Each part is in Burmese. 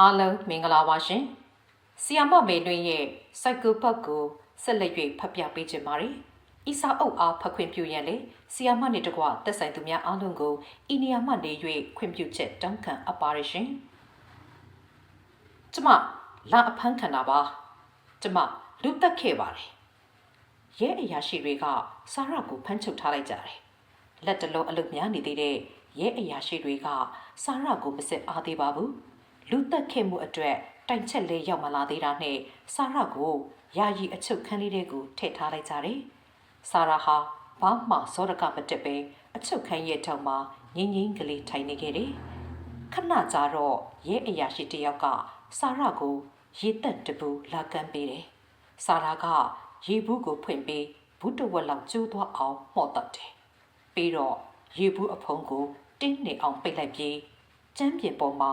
အားလုံးမင်္ဂလာပါရှင်။ဆီယာမမေလွင်ရဲ့စိုက်ကိုဘတ်ကိုဆက်လက်၍ဖတ်ပြပေးခြင်းပါတယ်။ဤစာအုပ်အားဖတ်ခွင့်ပြုရန်လေဆီယာမနှင့်တကွတက်ဆိုင်သူများအားလုံးကိုဤနေရာမှနေ၍ခွင့်ပြုချက်တောင်းခံအပ်ပါရရှင်။ကျမလာအဖမ်းခံတာပါ။ကျမလူတက်ခဲ့ပါတယ်။ရဲအရာရှိတွေကစာရကိုဖမ်းချုပ်ထားလိုက်ကြတယ်။လက်တလုံးအလုတ်များနေသေးတဲ့ရဲအရာရှိတွေကစာရကိုမစစ်အားသေးပါဘူး။ လူတက်ခဲ့မှုအတွက်တိုင်ချက်လေးရောက်မလာသေးတာနဲ့စာရကိုယာယီအချုပ်ခန်းလေးတွေကိုထည့်ထားလိုက်ကြတယ်။စာရဟာဘာမှစောရကမတက်ပဲအချုပ်ခန်းရဲ့ထောင်မှာငင်းငင်းကလေးထိုင်နေခဲ့တယ်။ခဏကြာတော့ရဲအရာရှိတစ်ယောက်ကစာရကိုရေတက်တပူလာကမ်းပေးတယ်။စာရကရေဘူးကိုဖွင့်ပြီးဘူးတဝက်လောက်ကျိုးသွားအောင်မှော့တတ်တယ်။ပြီးတော့ရေဘူးအဖုံးကိုတင်းနေအောင်ပိတ်လိုက်ပြီးကျမ်းပြင်ပေါ်မှာ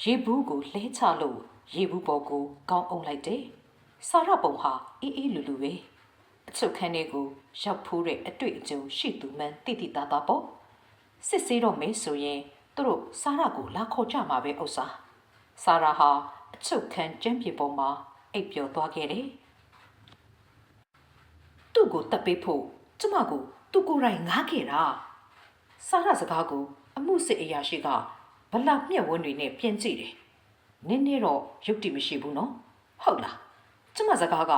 ရေဘူးကိုလှဲချလို့ရေဘူးပေါ်ကိုကောင်းအောင်လိုက်တယ်။စာရပုံဟာအေးအေးလူလူပဲ။အချုပ်ခန်းလေးကိုရောက်ဖိုးတဲ့အတွေ့အကြုံရှိသူမှန်တိတိသားသားပေါ့။စစ်ဆေးတော့မေးဆိုရင်သူတို့စာရကိုလာခေါ်ကြမှာပဲဥစ္စာ။စာရဟာအချုပ်ခန်းကျမ်းပြင်ပေါ်မှာအိပ်ပျော်သွားခဲ့တယ်။သူ့ကိုတပ်ပေးဖို့ကျမကိုသူ့ကိုယ်တိုင်ငားခဲ့တာ။စာရစကားကိုအမှုစစ်အရာရှိက ဗလာမျက်ဝန်းတွေနဲ့ပြင်ကြည့်တယ်။နင်းနေတော့ရုပ်တည်မရှိဘူးနော်။ဟုတ်လား။ကျမစကားက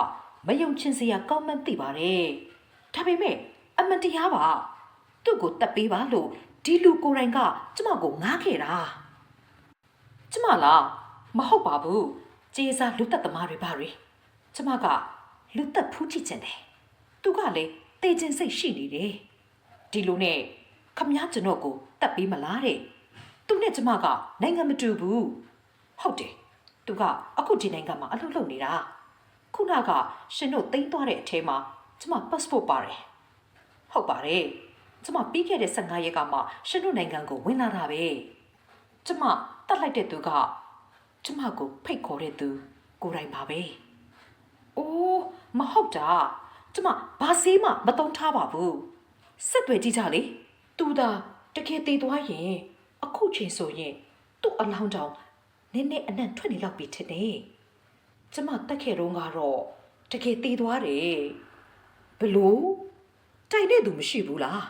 မယုံချင်စရာကောင်းမှန်းသိပါတယ်။ဒါပေမဲ့အမှန်တရားပါ။သူ့ကိုတပ်ပေးပါလို့ဒီလူကိုယ်တိုင်ကကျမကိုငားခဲ့တာ။ကျမလားမဟုတ်ပါဘူး။ကျေးစားလူသက်သမားတွေပါတွေ။ကျမကလူသက်ဖူးကြည့်ချင်တယ်။သူကလည်းတေချင်စိတ်ရှိနေတယ်။ဒီလိုနဲ့ခမည်းကျွန်တော်ကိုတပ်ပေးမလားတဲ့။ သူနဲ့ကျမကနိုင်ငံမတူဘူး။ဟုတ်တယ်။သူကအခုဒီနိုင်ငံမှာအလုပ်လုပ်နေတာ။ခုနကရှင်တို့တိမ့်သွားတဲ့အထဲမှာကျမ passport ပါတယ်။ဟုတ်ပါတယ်။ကျမပြီးခဲ့တဲ့15ရက်ကမှရှင်တို့နိုင်ငံကိုဝင်လာတာပဲ။ကျမတတ်လိုက်တဲ့သူကကျမကိုဖိတ်ခေါ်တဲ့သူကိုယ်တိုင်ပါပဲ။အိုးမဟုတ်တာ။ကျမဘာစေးမှမတုံးထားပါဘူး။ဆက်သွယ်ကြည့်ကြလေ။သူသာတကယ်တည်သွားရင် အခုချိန်ဆိုရင်သူ့အလောင်းတောင်နည်းနည်းအနံ့ထွက်နေလောက်ပြီထင်တယ်။ကျမတက်ခဲ့တော့ကတော့တကယ်တည်သွားတယ်။ဘလို့တိုင်တဲ့သူမရှိဘူးလား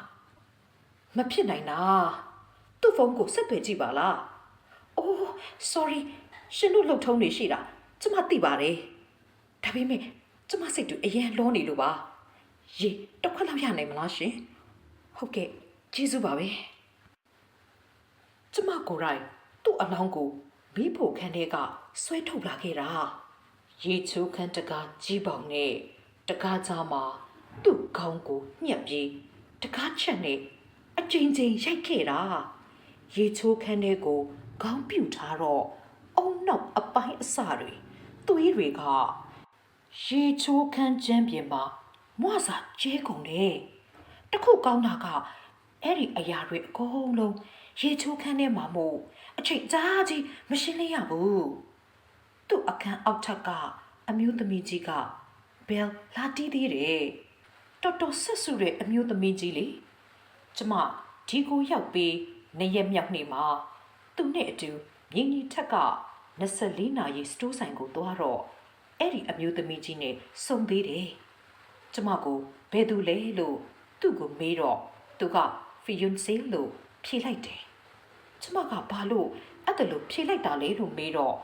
။မဖြစ်နိုင်တာ။သူ့ဖုန်းကိုဆက်သွယ်ကြည့်ပါလား။ Oh sorry ရှင်တို့လှုပ်ထုံးနေရှိတာကျမသိပါတယ်။ဒါပေမဲ့ကျမစိတ်တူအရန်လောနေလို့ပါ။ရေတစ်ခွက်လောက်ရနိုင်မလားရှင်။ဟုတ်ကဲ့ကျေးဇူးပါပဲ။ ကျမကိုယ်တိုင်သူ့အလောင်းကိုမီးဖို့ခန်းထဲကဆွဲထုတ်လာခဲ့တာ။ရေချိုးခန်းတကားကြီးပေါင်နဲ့တကားကြားမှာသူ့ခေါင်းကိုညှက်ပြီးတကားချက်နဲ့အကျဉ်းချင်းရိုက်ခဲ့တာ။ရေချိုးခန်းထဲကိုခေါင်းပြူထားတော့အုံနောက်အပိုင်းအစတွေသွေးတွေကရေချိုးခန်းကျမ်းပြင်မှာမွာစာကျဲကုန်တယ်။တခုကောင်းတာကအဲ့ဒီအရာတွေအကုန်လုံး ရေချိုးခန်းထဲမှာမို့အချိန်ကြာကြီးမရှင်းလင်းရဘူး။သူ့အခန်းအောက်ထပ်ကအမျိုးသမီးကြီးကဘယ်လာတီးသေးတယ်။တော်တော်ဆက်ဆူတဲ့အမျိုးသမီးကြီးလေ။ကျမဒီကိုရောက်ပြီးနေရက်မြောက်နေမှာသူနဲ့အတူမြင်းကြီးထက်က24နာရီစတိုးဆိုင်ကိုသွားတော့အဲ့ဒီအမျိုးသမီးကြီးနဲ့စုံသေးတယ်။ကျမကိုဘယ်သူလဲလို့သူ့ကိုမေးတော့သူက fiance လို့ဖြေလိုက်တယ်။ ကျမကဘာလို့အဲ့ဒါလို့ဖြေလိုက်တာလဲလို့မေးတော့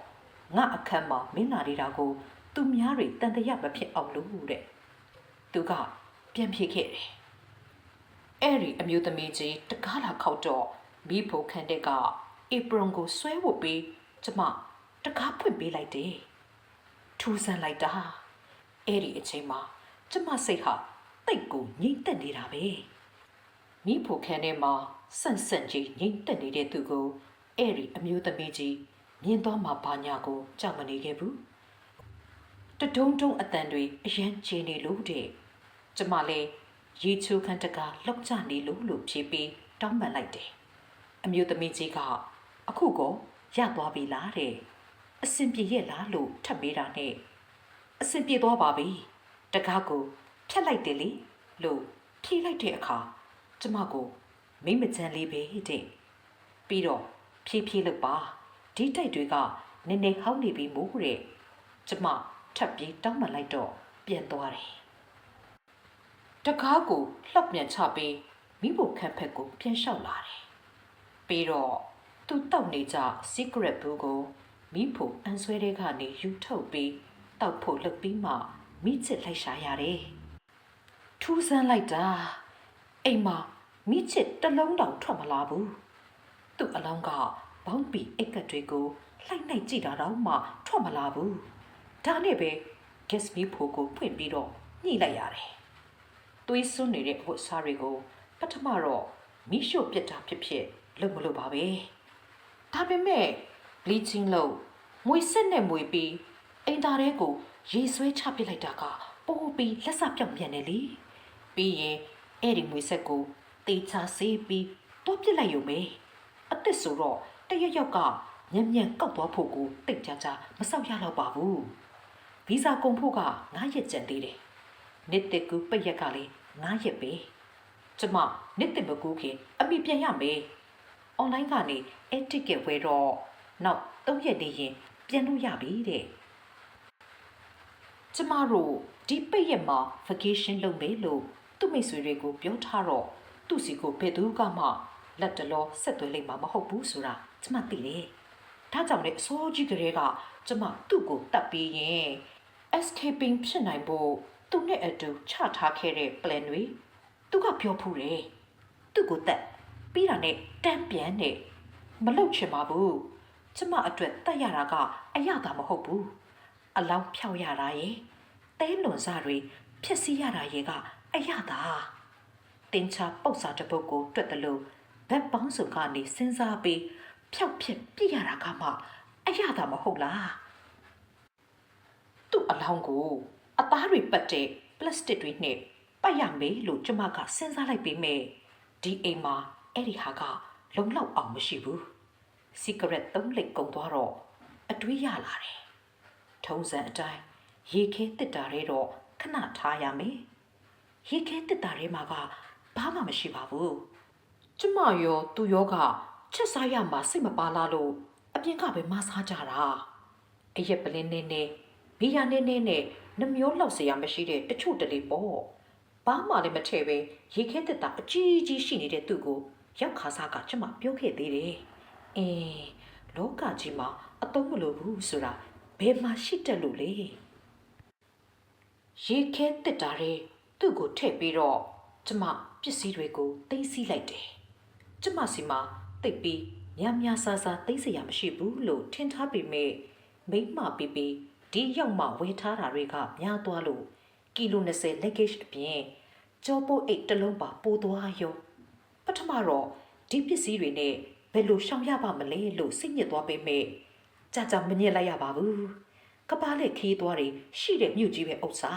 ငါအခန်းမှာမင်းလာနေတာကို သူများတွေတန်တရမဖြစ်အောင်လို့တဲ့။သူကပြန်ဖြေခဲ့တယ်။အဲ့ဒီအမျိုးသမီးကြီးတကားလာခောက်တော့မိဖို့ခန်းတဲ့ကဧပရွန်ကိုဆွဲဝတ်ပြီးကျမတကားဖွင့်ပေးလိုက်တယ်ထူးဆန်းလိုက်တာအဲ့ဒီအချိန်မှာကျမစိတ်ဟာတိတ်ကိုငြိမ့်သက်နေတာပဲ မိဖို့ခန်းထဲမှာဆန့်ဆန့်ကြီးငြိမ့်သက်နေတဲ့သူကိုအဲ့ဒီအမျိုးသမီးကြီးမြင်သွားမှဘာညာကိုကြောက်မနေခဲ့ဘူးတဒုံဒုံအတန်တွေအရန်ချနေလို့တဲ့ကျမလည်းရေချိုးခန်းတကာလောက်ကြနေလို့လို့ဖြေပြီးတောင်းပန်လိုက်တယ်အမျိုးသမီးကြီးကအခုကောရသွားပြီလားတဲ့အဆင်ပြေရဲ့လားလို့ထပ်မေးတာနဲ့အဆင်ပြေသွားပါပြီတကားကိုဖြတ်လိုက်တယ်လေလို့ဖြေလိုက်တဲ့အခါ ကျမကိုမိမချမ်းလေးပဲတဲ့ပြီးတော့ဖြည်းဖြည်းလုပ်ပါဒီတိုက်တွေကနည်းနည်းဟောင်းနေပြီမို့တဲ့ကျမထပ်ပြီးတောင်းပန်လိုက်တော့ပြန်သွားတယ်တကားကိုလှောက်ပြန်ချပြီးမိဖို့ခန့်ဖက်ကိုပြန်လျှောက်လာတယ်ပြီးတော့သူတောက်နေကြ secret ဘူးကိုမိဖို့အန်ဆွဲတဲ့ကနေယူထုတ်ပြီးတောက်ဖို့လှုပ်ပြီးမှမိချစ်လိုက်ရှာရတယ်ထူးဆန်းလိုက်တာ အိမ်မှာမိချစ်တစ်လုံးတောင်ထွက်မလာဘူးသူ့အလောင်းကဘောင်းပီအိတ်ကပ်တွေကိုလှိုက်နိုင်ကြည့်တာတော့မှထွက်မလာဘူးဒါနဲ့ပဲ gas မီဖိုကိုဖွင့်ပြီးတော့ညှိလိုက်ရတယ်သွေးစွန်းနေတဲ့အဝတ်စားတွေကိုပထမတော့မိရှို့ပစ်တာဖြစ်ဖြစ်လုပ်မလို့ပါပဲဒါပေမဲ့ bleaching လို့မွေစစ်နဲ့မွေပြီးအိမ်သားတွေကိုရေဆွဲချပစ်လိုက်တာကပိုးပြီးလက်စပြောက်ပြန်တယ်လေပြီးရင် အဲ့ဒီမွေဆက်ကိုတေချာဆေးပြီးတော့ပစ်လိုက်ရုံပဲအစ်စ်ဆိုတော့တရက်ယောက်ကညံ့ညံ့ကောက်သွားဖို့ကိုတိတ်ကြကြမစောက်ရတော့ပါဘူးဗီဇာကုန်ဖို့က9ရက်ကျန်သေးတယ်နှစ်တကူပိတ်ရက်ကလည်း9ရက်ပဲကျမနှစ်တမကူခင်အမိပြန်ရမယ်အွန်လိုင်းကနေအဲတစ်ကက်ဝယ်တော့နောက်3ရက်နေရင်ပြန်လို့ရပြီတဲ့ကျမတို့ဒီပိတ်ရက်မှာ vacation လုပ်မယ်လို့ သူ့မိတ်ဆွေတွေကိုပြောထားတော့သူ့စီကိုဘယ်သူကမှလက်တလောဆက်သွဲလိုက်မှာမဟုတ်ဘူးဆိုတာကျမသိတယ်။ဒါကြောင့်လေအစိုးကြီးကလေးကကျမသူ့ကိုတတ်ပြီးရင် escaping ဖြစ်နိုင်ဖို့သူ့နဲ့အတူချထားခဲ့တဲ့ plan တွေသူကပြောဖူးတယ်။သူ့ကိုတက်ပြီးတာနဲ့တန်းပြန်နဲ့မလုတ်ချင်ပါဘူး။ကျမအတွက်တတ်ရတာကအရသာမဟုတ်ဘူး။အလောင်းဖြောက်ရတာရဲ့တဲလွန်စားတွေဖြစ်စီရတာရဲ့က အရသာ။တင်ချပုတ်စာတစ်ပုတ်ကိုတွက်တယ်လို့ဘက်ပေါင်းစုံကနေစဉ်းစားပြီးဖြောက်ဖြစ်ပြစ်ရတာကမှအရသာမဟုတ်လားသူ့အလောင်းကိုအသားတွေပတ်တဲ့ပလတ်စတစ်တွေနဲ့ပတ်ရမယ်လို့ကျမကစဉ်းစားလိုက်ပေမဲ့ဒီအိမ်မှာအဲ့ဒီဟာကလုံလောက်အောင်မရှိဘူးစီဂရက်သုံးလက်ကုန်သွားတော့အတွေးရလာတယ်ထုံးစံအတိုင်းရေခဲတစ်တာတွေတော့ခဏထားရမယ် ရေခဲတစ်တာတွေမှာကဘာမှမရှိပါဘူးကျမရောသူရောကချက်စားရမှာစိတ်မပါလားလို့အပြင်ကပဲမစားကြတာအရက်ပလင်းနေနေဘီယာနေနေနဲ့နှမျိုးလောက်စရာမရှိတဲ့တချို့တလေပေါ့ဘာမှလည်းမထည့်ပဲရေခဲတက်တာအကြီးကြီးရှိနေတဲ့သူ့ကိုရောက်ခါစားကကျမပြောခဲ့သေးတယ်အင်းလောကကြီးမှာအတုံးမလိုဘူးဆိုတာဘယ်မှာရှိတက်လို့လဲရေခဲတက်တာတွေ သူ့ကိုထည့်ပြီးတော့ကျမပစ္စည်းတွေကိုသိမ်းဆည်းလိုက်တယ်ကျမစီမှာတိတ်ပြီးများများဆာဆာသိစရာမရှိဘူးလို့ထင်ထားပေမဲ့မိမ့်မပီပီဒီရောက်မှဝယ်ထားတာတွေကများသွားလို့ကီလို20 luggage အပြင်ကြောပိုးအိတ်တစ်လုံးပါပိုးသွားရောပထမတော့ဒီပစ္စည်းတွေနဲ့ဘယ်လိုရှောင်ရပါမလဲလို့စိတ်ညစ်သွားပေမဲ့ကြာကြာမညစ်လိုက်ရပါဘူးကပားလက်ခီးသွားတွေရှိတဲ့မြို့ကြီးပဲဥစ္စာ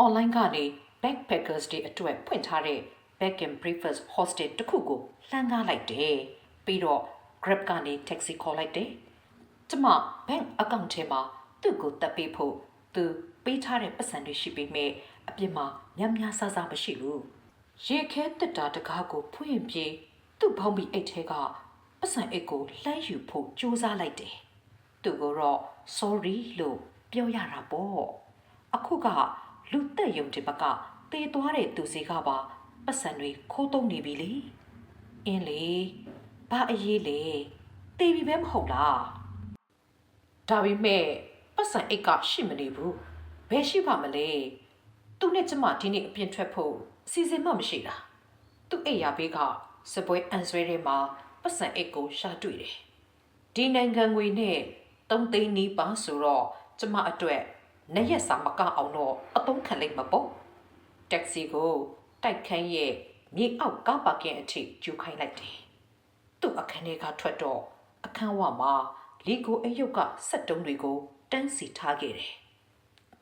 online ကနေ backpackers တွေအတွက်ဖွင့်ထားတဲ့ back and breakfast hostel တစ်ခုကိုလှမ်းကားလိုက်တယ်။ပြီးတော့ Grab ကနေ taxi ခေါ်လိုက်တယ်။ကျမ bank account ထဲမှာသူ့ကိုတက်ပေးဖို့သူပေးထားတဲ့ပတ်စံတွေရှိပေမဲ့အပြင်မှာများများဆဆမရှိဘူး။ရေခဲတက်တာတကားကိုဖွင့်ပြေးသူ့ဘောင်းဘီအိတ်ထဲကပတ်စံအိတ်ကိုလှမ်းယူဖို့ကြိုးစားလိုက်တယ်။သူကိုတော့ sorry လို့ပြောရတာပေါ့။အခုက လူသက်ယုံတဲ့ဘက်ကတေးသွားတဲ့သူစီကပါပတ်စံတွေခိုးတုံးနေပြီလေအင်းလေဘာအရေးလေတေးပြီပဲမဟုတ်လားဒါပေမဲ့ပတ်စံအိတ်ကရှိမနေဘူးဘယ်ရှိပါမလဲသူနဲ့ကျမဒီနေ့အပြင်ထွက်ဖို့အစီအစဉ်မှမရှိတာသူ့အိတ်ရဘေးကစပွဲအန်ဆွဲထဲမှာပတ်စံအိတ်ကိုရှာတွေ့တယ်ဒီနိုင်ငံငွေနဲ့တုံးသိန်းနီးပါဆိုတော့ကျမအတွက် နှစ်ရက်စာမကအောင်တော့အသုံးခံလိုက်မှာပေါ့တက္ကစီကိုတိုက်ခန်းရဲ့မြေအောက်ကားပါကင်အထိကျူခိုင်းလိုက်တယ်သူ့အခန်းထဲကထွက်တော့အခန်းဝမှာလီကိုအယုတ်ကစက်တုံးတွေကိုတန်းစီထားခဲ့တယ်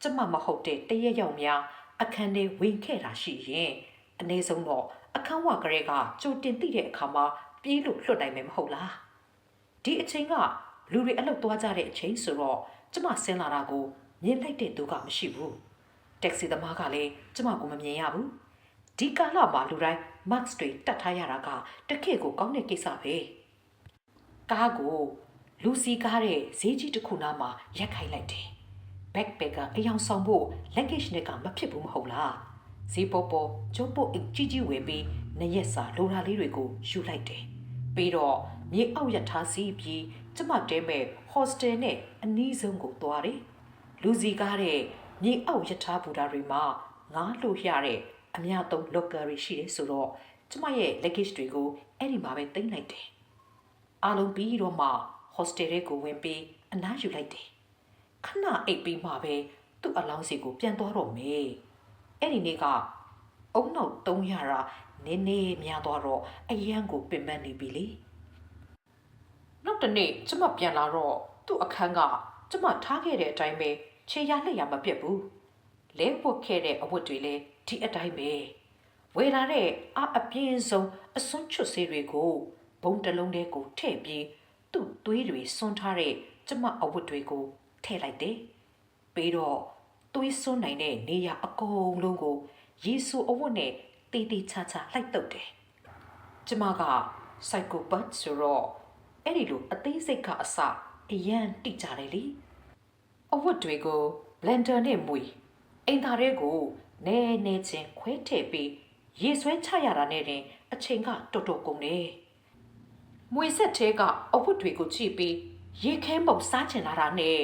ကျမမဟုတ်တဲ့တရက်ရောက်များအခန်းထဲဝင်ခဲ့တာရှိရင်အနည်းဆုံးတော့အခန်းဝကလေးကကြိုတင်သိတဲ့အခါမှာပြေးလို့လွတ်နိုင်မယ်မဟုတ်လားဒီအချိန်ကလူတွေအလုပ်သွားကြတဲ့အချိန်ဆိုတော့ကျမဆင်းလာတာကို မြင်လိုက်တဲ့သူကမရှိဘူးတက္ကစီသမားကလည်းကျမကိုမမြင်ရဘူးဒီကာလမှာလူတိုင်း max တွေတတ်ထားရတာကတခေတ်ကိုကောင်းတဲ့ကိစ္စပဲကားကိုလူစီကားတဲ့ဈေးကြီးတစ်ခုနားမှာရက်ခိုက်လိုက်တယ်။ backpacker အယောင်ဆောင်ဖို့ luggage နဲ့ကမဖြစ်ဘူးမဟုတ်လား။ဈေးပေါ်ပေါ်ကျုပ်ပုတ်အိတ်ကြီးကြီးဝယ်ပြီးနှစ်ရက်စာလိုရာလေးတွေကိုယူလိုက်တယ်။ပြီးတော့မြေအောက်ရထားစီးပြီးကျမတဲမဲ့ hostel နဲ့အနီးဆုံးကိုသွားတယ်။ လူစီကားတဲ့မြေအောက်ရထားဘူတာတွေမှာငားလို့ရတဲ့အများသုံး locker တွေရှိတယ်ဆိုတော့ကျမရဲ့ luggage တွေကိုအဲ့ဒီမှာပဲတင်လိုက်တယ်။အားလုံးပြီးတော့မှ hostel ထဲကိုဝင်ပြီးအနားယူလိုက်တယ်။ခဏအိပ်ပြီးမှပဲသူ့အလောင်းစီကိုပြန်သွားတော့မေ။အဲ့ဒီနေ့ကအုံနောက်တုံးရတာနည်းနည်းများသွားတော့အရန်ကိုပင်ပန်းနေပြီလေ။နောက်တနေ့ကျမပြန်လာတော့သူ့အခန်းကကျမထားခဲ့တဲ့အတိုင်းပဲ ခြေရလက်ရမပြတ်ဘူး။လဲပုတ်ခဲ့တဲ့အဝတ်တွေလည်းဒီအတိုင်းပဲ။ဝေလာတဲ့အအပြင်းဆုံးအစွန်းချွတ်ဆေးတွေကိုဘုံတစ်လုံးထဲကိုထည့်ပြီးသူ့သွေးတွေစွန်းထားတဲ့ကျမအဝတ်တွေကိုထည့်လိုက်တယ်။ပြီးတော့သွေးစွန်းနိုင်တဲ့နေရာအကုန်လုံးကိုယေဆူအဝတ်နဲ့တေးသေးချာချာလိုက်တုပ်တယ်။ကျမက psychopath ဆိုတော့အဲ့ဒီလိုအသေးစိတ်ကအစအရန်တိကြတယ်လေ။အ ဝတ်တွေကို blender နဲ့မွေအိမ်သားတွေကိုနဲနဲချင်းခွဲထည့်ပြီးရေဆွဲချရတာနဲ့တင်အချိန်ကတော်တော်ကုန်တယ်။မွေဆက်သေးကအဝတ်တွေကိုကြည့်ပြီးရေခဲမုံစားချင်လာတာနဲ့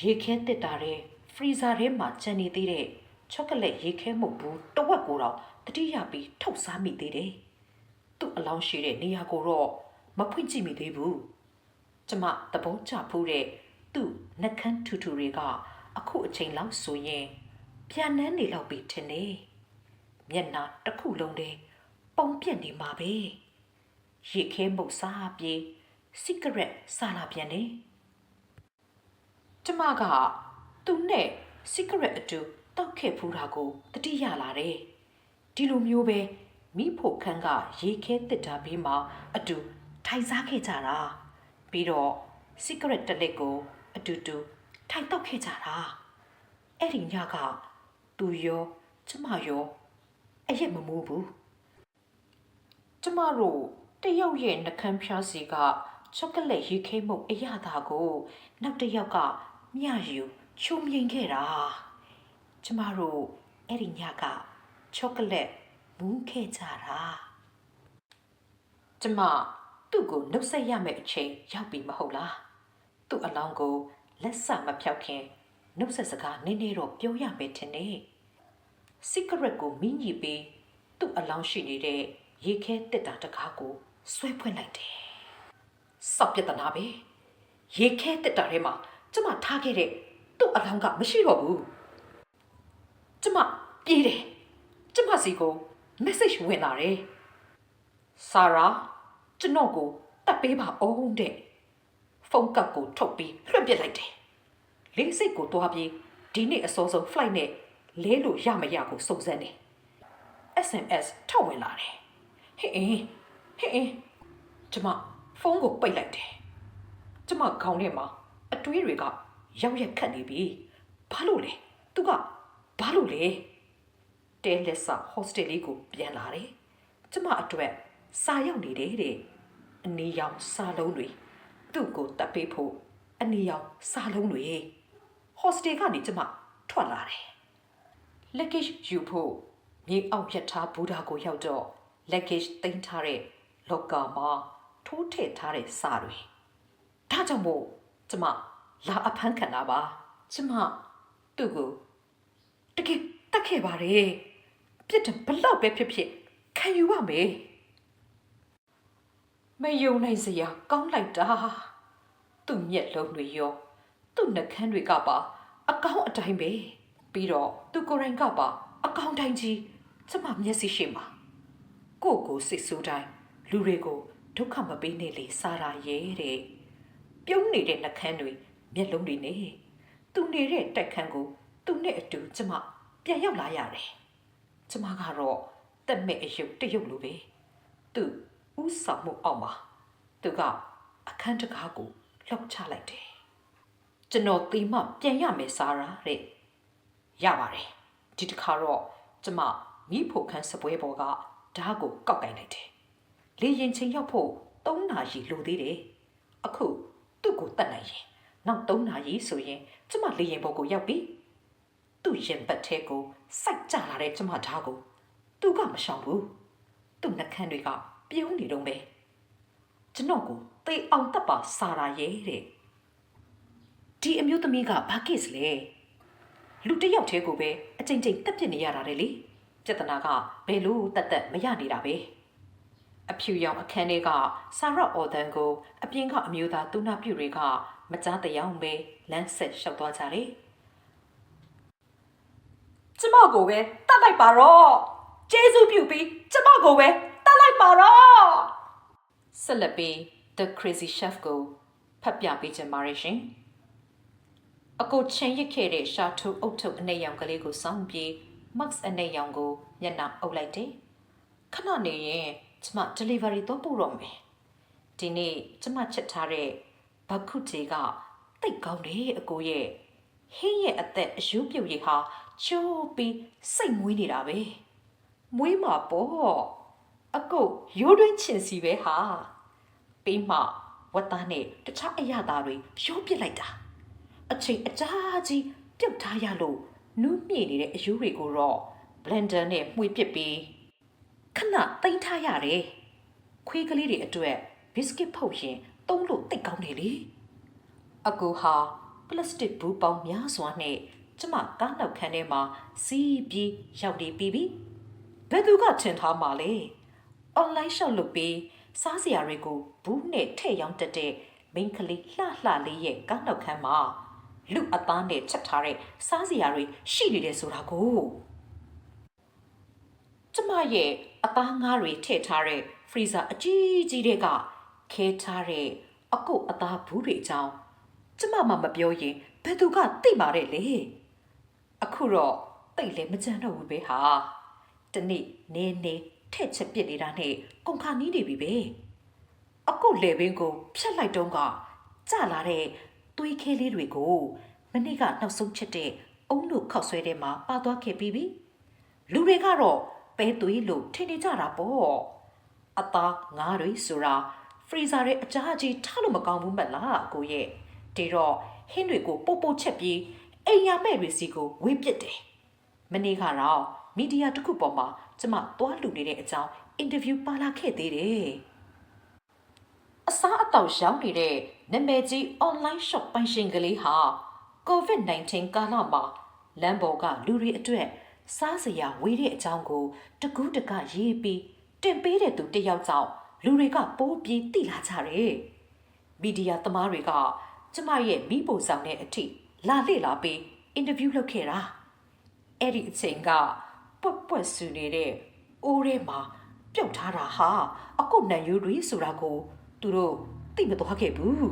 ရေခဲတစ်တာတဲ့ဖရီဇာထဲမှာကျန်နေသေးတဲ့ချောကလက်ရေခဲမုံဘူးတဝက်ကိုတော့တတိယပြီးထုတ်စားမိသေးတယ်။သူ့အလောင်းရှိတဲ့နေရာကိုတော့မဖွင့်ကြည့်မိသေးဘူး။ကျမသဘောကျဖူးတဲ့ သူ့နှကန်းထူထူတွေကအခုအချိန်လောက်ဆိုရင်ပြန်နှန်းနေလောက်ပြီထင်တယ်။မျက်နှာတစ်ခုလုံးတည်းပုံပြက်နေမှာပဲ။ရေခဲမုတ်စားပြေးစီဂရက်စားလာပြန်တယ်။ကျမကသူနဲ့စီဂရက်အတူတောက်ခဲ့ဖူးတာကိုတတိယလာတယ်။ဒီလိုမျိုးပဲမိဖို့ခန်းကရေခဲတစ်တာဘေးမှာအတူထိုင်စားခဲ့ကြတာ။ပြီးတော့စီဂရက်တစ်လက်ကို အတူတူထိုင်တောက်ခဲ့ကြတာ။အဲ့ဒီညကသူရောကျမရောအရက်မမိုးဘူးကျမတို့တယောက်ရဲ့နှကန်းဖျားစီကချောကလက်ရေခဲမှုတ်အရသာကိုနောက်တစ်ယောက်ကမျှယူချုံမြိန်ခဲ့တာကျမတို့အဲ့ဒီညကချောကလက်မူးခဲ့ကြတာကျမသူ့ကိုနှုတ်ဆက်ရမယ့်အချိန်ရောက်ပြီမဟုတ်လား သူ့အလောင်းကိုလက်စမဖြောက်ခင်နှုတ်ဆက်စကားနည်းနည်းတော့ပြောရမယ်ထင်တယ်။ cigarette ကိုမိညစ်ပြီးသူ့အလောင်းရှိနေတဲ့ရေခဲတက်တာတကားကိုဆွဲဖွင့်လိုက်တယ်။စောက်ပြတနာပဲ။ရေခဲတက်တာထဲမှာကျမထားခဲ့တဲ့သူ့အလောင်းကမရှိတော့ဘူး။ကျမပြေးတယ်။ကျမစီကို message ဝင်လာတယ်။ဆာရာကျွန်တော်ကိုတပ်ပေးပါအောင်တဲ့။ ဖုန်းကပ်ကိုထုတ်ပြီးလွှင့်ပစ်လိုက်တယ်။လေးစိတ်ကိုတွားပြီးဒီနေ့အစောဆုံး flight နဲ့လဲလို့ရမရကိုစုံစမ်းနေ SMS ထောက်ဝင်လာတယ်ဟင်းအင်းဟင်းအင်းကျမဖုန်းကိုပိတ်လိုက်တယ်ကျမခေါင်းထဲမှာအတွေးတွေကရောက်ရက်ခတ်နေပြီဘာလို့လဲသူကဘာလို့လဲတဲလက်စာ hostel လေးကိုပြန်လာတယ်ကျမအတွက်စာရောက်နေတယ်တဲ့အနီရောင်စာလုံးတွေ သူ့ကိုတပ်ပေးဖို့အနီရောင်စာလုံးတွေ hostel ကနေကျမထွက်လာတယ် luggage ယူဖို့မြေအောက်ရထားဘူတာကိုရောက်တော့ luggage တင်ထားတဲ့ locker မှာထိုးထည့်ထားတဲ့စာတွေဒါကြောင့်မို့ကျမလာအဖမ်းခံတာပါကျမသူ့ကိုတကယ်တက်ခဲ့ပါတယ်ပြစ်တယ်ဘလောက်ပဲဖြစ်ဖြစ်ခံယူပါမယ် မယုံနိုင်စရာကောင်းလိုက်တာသူ့မျက်လုံးတွေရောသူ့နှကန်းတွေကပါ အကောင်းအတိုင်းပဲပြီးတော့သူကိုယ်တိုင်ကပါအကောင့်တိုင်းကြီးကျမမျက်စိရှိမှာကိုကိုစိတ်ဆိုးတိုင်းလူတွေကိုဒုက္ခမပေးနဲ့လေစားရရဲ့တဲ့ပြုံးနေတဲ့နှကန်းတွေမျက်လုံးတွေနဲ့သူနေတဲ့တိုက်ခန်းကိုသူနဲ့အတူကျမပြန်ရောက်လာရတယ်ကျမကတော့တက်မဲ့အယုတ်တရုပ်လိုပဲသူ ဥဆောင်မှုအောက်မှာသူကအခန်းတကားကိုလောက်ချလိုက်တယ်ကျွန်တော်တီမပြန်ရမယ်စားရတဲ့ရပါတယ်ဒီတစ်ခါတော့ကျမမိဖို့ခန်းစပွဲပေါ်ကဓာတ်ကိုကောက်ကင်လိုက်တယ်လေရင်ချိန်ရောက်ဖို့၃နာရီလိုသေးတယ်အခုသူ့ကိုတတ်နိုင်ရင်နောက်3နာရီဆိုရင်ကျမလေရင်ဘုတ်ကိုရောက်ပြီသူ့ရင်ပတ်ထဲကိုစိုက်ကြလာတဲ့ကျမဓာတ်ကိုသူကမရှောင်ဘူးသူ့နှကန်းတွေက ပြုံးနေတော့ပဲကျွန်တော်ကိုသေအောင်တတ်ပါစားရရဲ့တဲ့ဒီအမျိုးသမီးကဘာကိစ္စလဲလူတစ်ယောက်တည်းကိုပဲအချိန်ချင်းတက်ပြစ်နေရတာလေလေပြဿနာကဘယ်လို့တက်တက်မရနေတာပဲအဖြူရောင်အခန်းထဲကစာရအော်ဒန်ကိုအပြင်ကအမျိုးသားသူနာပြုတွေကမကြားတယောင်ပဲလမ်းဆက်လျှောက်သွားကြတယ်။ကျမကိုပဲတတ်လိုက်ပါတော့။ကျေးဇူးပြုပြီးကျမကိုပဲ တတ်လိုက်ပါတော့။ဆက်လက်ပြီး The Crazy Chef ကိုဖတ်ပြပေးချင်ပါတယ်ရှင်။အကိုချင်းရစ်ခဲ့တဲ့ရှာထူအုတ်ထုပ်အနေရောင်ကလေးကိုစောင်းပြီး Max အနေရောင်ကိုမျက်နှာအုပ်လိုက်တယ်။ခဏနေရင်ကျမ delivery တော့ပို့တော့မယ်ဒီနေ့ကျမချက်ထားတဲ့ဘခုတေကတိတ်ကောင်းတယ်အကိုရဲ့ဟင်းရဲ့အသက်အယူပြုတ်ရည်ဟာချိုးပြီးစိတ်မွေးနေတာပဲမွေးမှာပေါ့ အကုတ်ရိုးတွင်းချင်စီပဲဟာပြီးမှဝတ်သားနဲ့တခြားအရာသားတွေရိုးပစ်လိုက်တာအချိန်အကြာကြီးပြုတ်ထားရလို့နူးမြေနေတဲ့အယူတွေကိုတော့ blender နဲ့မှွေပစ်ပြီးခဏတိမ့်ထားရတယ်။ခွေးကလေးတွေအတွက်ဘစ်ကစ်ဖုတ်ရင်တုံးလို့တိတ်ကောင်းတယ်လေ။အကူဟာပလတ်စတစ်ဘူးပေါင်းများစွာနဲ့ကျမကားနောက်ခန်းထဲမှာစီးပြီးရောက်နေပြီပြီ။ဘယ်သူကထင်ထားမှာလဲ။ online shop လုပ်ပြီးစားစရာတွေကိုဘူးနဲ့ထည့်ရောင်းတက်တဲ့မိန်းကလေးလှလှလေးရဲ့ကားနောက်ခန်းမှာလူအသားနဲ့ချက်ထားတဲ့စားစရာတွေရှိနေတယ်ဆိုတာကိုကျမရဲ့အသားငါးတွေထည့်ထားတဲ့ freezer အကြီးကြီးတွေကခဲထားတဲ့အကုတ်အသားဘူးတွေအကြောင်းကျမမှမပြောရင်ဘယ်သူကသိပါတဲ့လေအခုတော့တိတ်လည်းမကြမ်းတော့ဘူးပဲဟာတနေ့နေနေ ထည့်ချက်ပစ်နေတာနဲ့ကုန်ခါနီးနေပြီပဲအကုတ်လေဘင်းကိုဖြတ်လိုက်တော့ကကြလာတဲ့သွေးခဲလေးတွေကိုမနေ့ကနောက်ဆုံးချက်တဲ့အုံတို့ခောက်ဆွဲထဲမှာပါသွားခဲ့ပြီးပြီလူတွေကတော့ပဲသွေးလို့ထင်နေကြတာပေါ့အသားငါးတွေဆိုတာဖရီဇာရဲ့အကြားကြီးထားလို့မကောင်းဘူးမလားအကိုရဲ့ဒီတော့ဟင်းတွေကိုပို့ပို့ချက်ပြီးအိမ်ရမဲ့တွေစီကိုဝေးပစ်တယ်မနေ့ကတော့မီဒီယာတစ်ခုပေါ်မှာကျမသွားလူနေတဲ့အကြောင်းအင်တာဗျူးပါလာခဲ့သေးတယ်အစားအသောက်ရောင်းနေတဲ့နာမည်ကြီး online shop ပိုင်ရှင်ကလေးဟာ COVID-19 ကာလမှာလမ်းပေါ်ကလူတွေအတွက်စားစရာဝေးတဲ့အကြောင်းကိုတကူးတကရေးပြီးတင်ပေးတဲ့သူတစ်ယောက်ကြောင့်လူတွေကပိုးပြေးတိလာကြတယ်။မီဒီယာသမားတွေကကျမရဲ့မိဖို့ဆောင်တဲ့အထိလာလေ့လာပြီးအင်တာဗျူးလုပ်ခဲ့တာ။အဲ့ဒီအချိန်က ပွက်ပွက်ဆူနေတဲ့အိုးထဲမှာပြုတ်ထားတာဟာအခုနန်ယူရီဆိုတာကို သူတို့သိမသွားခဲ့ဘူး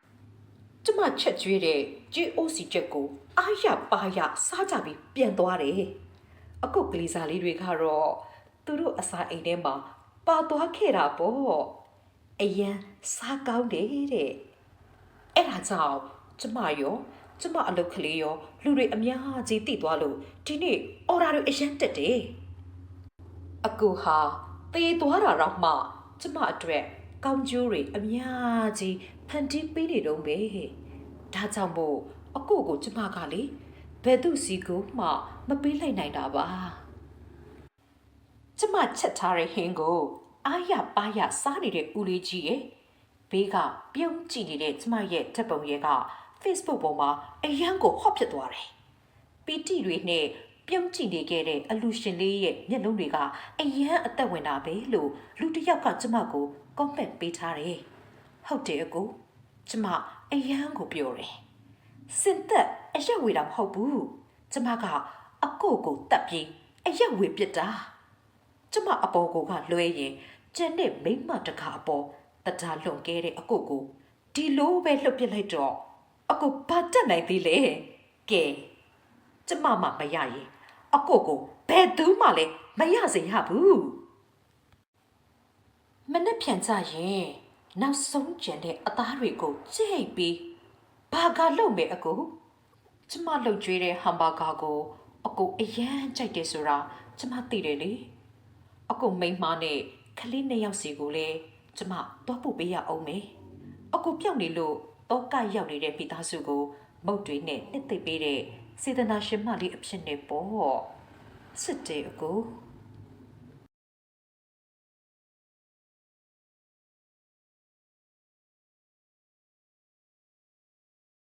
။ကျမချက်ကျွေးတဲ့ JOC ချက်ကိုအားရပါရစားကြပြီးပြန်သွားတယ်။အခုကလေးစားလေးတွေကတော့သူတို့အစာအိမ်ထဲမှာပါသွားခဲ့တာပေါ့။အရန်စားကောင်းတယ်တဲ့။အဲ့ဒါကြောင့်ကျမရော ကျမအလုပ်ကလေးရောလူတွေအများကြီးတည်သွားလို့ဒီနေ့အော်ဒါတွေအရန်တက်တယ်။အကူဟာတေးသွားတာတော့မှကျမအတွက်ကောင်းကျိုးတွေအများကြီးဖန်တီးပေးနေတော့ပဲဒါကြောင့်မို့အကူကိုကျမကလေဘယ်သူစီကိုမှမပေးလိုက်နိုင်တာပါကျမချက်ထားတဲ့ဟင်းကိုအားရပါရစားနေတဲ့ဦးလေးကြီးရဲ့ဘေးကပြုံးကြည့်နေတဲ့ကျမရဲ့ဓာတ်ပုံရဲ့က Facebook ပေါ်မှာအရန်ကိုဟော့ဖြစ်သွားတယ်ပီတီတွေနဲ့ပြုံးကြည့်နေခဲ့တဲ့အလူရှင်လေးရဲ့မျက်လုံးတွေကအယမ်းအသက်ဝင်တာပဲလို့လူတစ်ယောက်ကကျမကိုကွန်မန့်ပေးထားတယ်။ဟုတ်တယ်အကိုကျမအယမ်းကိုပြောတယ်။စင်သက်အရက်ဝေတာမဟုတ်ဘူး။ကျမကအကိုကိုတတ်ပြီးအရက်ဝေပစ်တာ။ကျမအပေါ်ကိုကလွဲရင်ကျန်တဲ့မိန်းမတကာအပေါ်တတာလွန်ခဲ့တဲ့အကိုကိုဒီလိုပဲလှုပ်ပစ်လိုက်တော့ အကိုဘာတက်နိုင်သေးလဲ။ကဲကျမမှမရရင်အကိုကိုဘယ်သူမှလည်းမရစေရဘူးမနဲ့ပြန်ကြရင်နောက်ဆုံးကျန်တဲ့အသားတွေကိုကြိတ်ပြီးဘာကလုပ်မယ်အကိုကျမလှုပ်ကြွေးတဲ့ဟမ်ဘာဂါကို အကိုအရန်ကြိုက်တယ်ဆိုတာကျမသိတယ်လေအကိုမိန်းမနဲ့ကလေးနှစ်ယောက်စီကိုလည်းကျမတော့ပို့ပေးရအောင်မယ်အကိုပြောက်နေလို့ တောကရောက်နေတဲ့မိသားစုကိုမုတ်တွေနဲ့နှစ်သိပ်ပေးတဲ့စေတနာရှင်မလေးအဖြစ်နဲ့ပေါ့စစ်တေအကို